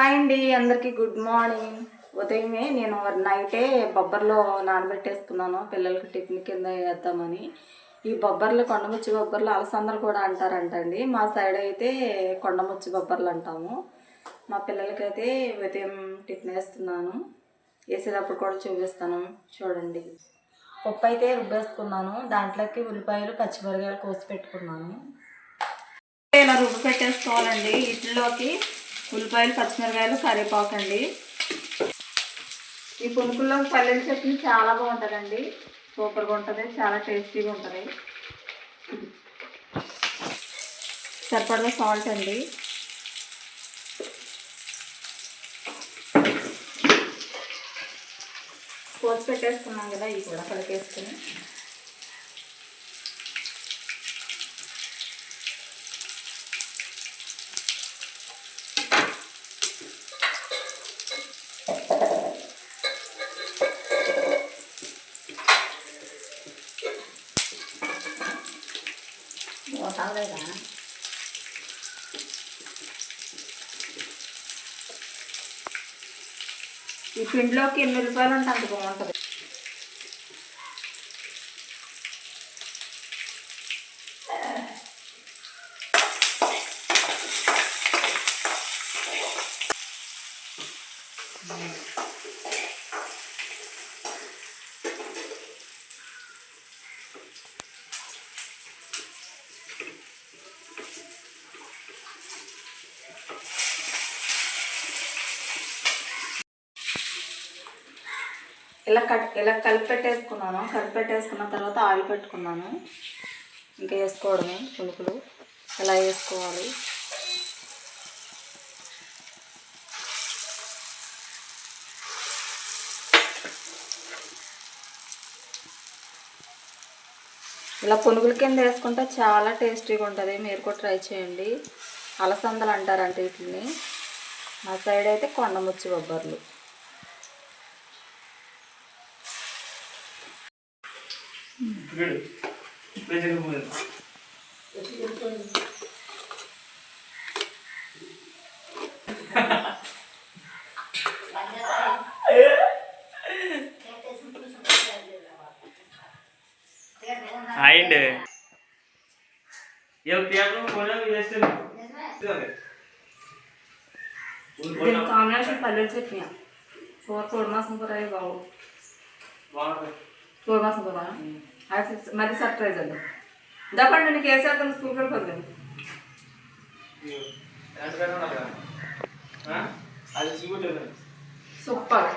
Hi అండి అందరికీ good morning. ఉదయమే నేను నైటే బొబ్బర్లో నానబెట్టేసుకున్నాను. పిల్లలకి టిఫిన్ కింద వేద్దామని. ఈ బొబ్బర్లు కొండముచ్చి బొబ్బర్లు అలసందలు కూడా అంటారంటండి. మా సైడ్ అయితే కొండముచ్చి బొబ్బర్లు అంటాము. మా పిల్లలకైతే ఉదయం టిఫిన్ వేస్తున్నాను. వేసేటప్పుడు కూడా చూపిస్తాను. చూడండి. పప్పు అయితే రుబ్బేసుకున్నాను. దాంట్లోకి ఉల్లిపాయలు పచ్చిమిరకాయలు కోసి పెట్టుకున్నాను. ఇలా రుబ్బు పెట్టేసుకోవాలండి. వీటిలోకి ఉల్లిపాయలు పచ్చిమిరకాయలు కరివేపాకు అండి. ఈ పునుకుల్లో పల్లెల చట్నీ చాలా బాగుంటుందండి. సూపర్గా ఉంటుంది చాలా టేస్టీగా ఉంటుంది. సరిపడలో సాల్ట్ అండి. కోసి పెట్టేసుకున్నాం కదా ఇవి కూడా కలిపేసుకుని. పోతాలేదా పిండిలోకి ఎన్ని రూపాయలు ఉంటే అంత బాగుంటుంది ఇలా కట్ ఇలా కలిపి పెట్టేసుకున్నాను కలిపి పెట్టేసుకున్న తర్వాత ఆయిల్ పెట్టుకున్నాను. ఇంకా వేసుకోవడమే పులుకులు ఇలా వేసుకోవాలి. ఇలా పునుగుల కింద వేసుకుంటే చాలా టేస్టీగా ఉంటుంది. మీరు కూడా ట్రై చేయండి. అలసందలు అంటారంటే వీటిని. మా సైడ్ అయితే కొండముచ్చి బొబ్బర్లు. వీడు ఇప్పుడే జరిగిపోయింది అయింది ఏ పేపర్ ఫోన్ చేస్తుంది దీని కాంబినేషన్ పల్లెల చట్నీ కూర కూర మాసం కూర అయ్యి బాగు బాగుంది ಮೂರು ಮಾಸ ಬಂದ ಮತ್ತೆ ಸರ್ಪ್ರೈಸ್ ಅಲ್ಲ ದಪ್ಪಣ್ಣ ನನಗೆ ಎಸ್ ಆರ್ ತಂದು ಸ್ಕೂಲ್ ಕಡೆ ಬಂದೆ ಸೂಪರ್